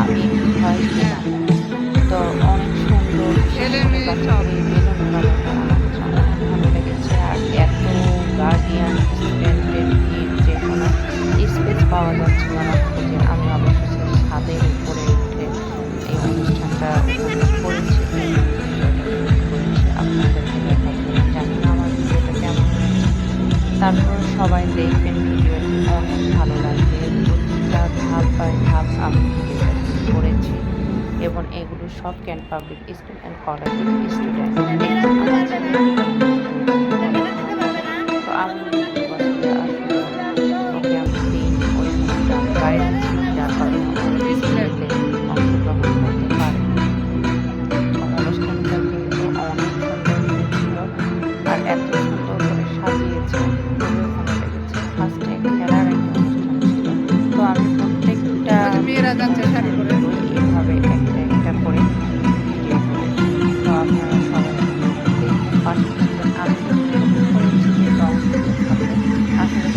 আমি একটু ভয় তো অনেক সুন্দর ভালো লেগেছে। আর এত যে কোনো পাওয়া না আমি ছাদের উপরে উঠে এই অনুষ্ঠানটা করেছি। আমার তারপর সবাই দেখবেন ভিডিওটি অনেক ভালো লাগবে। প্রতিটা ধাপ বাই ধাপ আমি এবং এগুলো সব ক্যান্ট পাবলিক স্কুল অ্যান্ড কলেজের স্টুডেন্ট তো আমি বছরে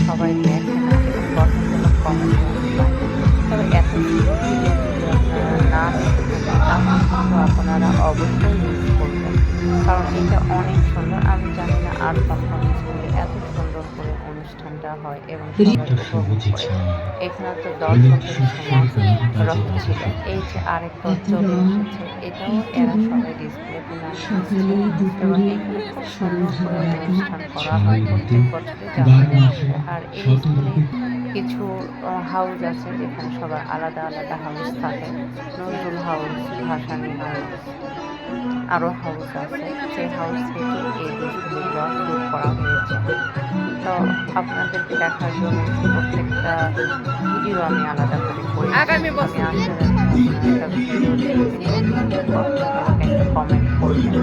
সবাই দেখে গঠনমূলক কমেন্ট তবে এত আপনারা না দেখে আপনারা অবশ্যই মিস করবেন কারণ এটা অনেক সুন্দর আমি জানি না আর কখন অনুষ্ঠানটা হয় এবং এখানে তো দর্শকের সমান ছিল এই যে আরেকটা চলে এসেছে এটাও এরা সবাই ডিসপ্লে সকালে এবং এখানে খুব সুন্দর করে অনুষ্ঠান করা হয়। প্রত্যেক বছরে আর এই কিছু হাউস আছে যেখানে সবার আলাদা আলাদা হাউস থাকে। নজরুল হাউস ভাসানি হাউস আরও হাউস আছে। সেই হাউস থেকে এই ডিসপ্লেগুলো করা হয়েছে। তো আপনাদেরকে দেখার জন্য প্রত্যেকটা ভিডিও আমি আলাদা করে করি। আগামী বছর। একটা কমেন্ট করবেন।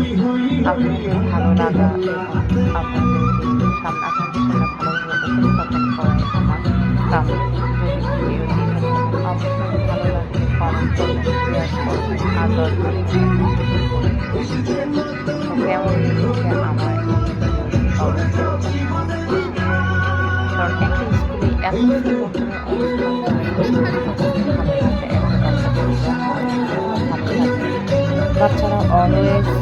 আপনাদের ভালো লাগা সামনে ভালোভাবে আমার কামনা যদি অবশ্যই ভালো কমেন্ট করবেন শেয়ার করবেন আর দরকার স্কুলে এত সুন্দর করে অনুষ্ঠান করে ভালো লাগে এবং বাচ্চাদের ভালো লাগে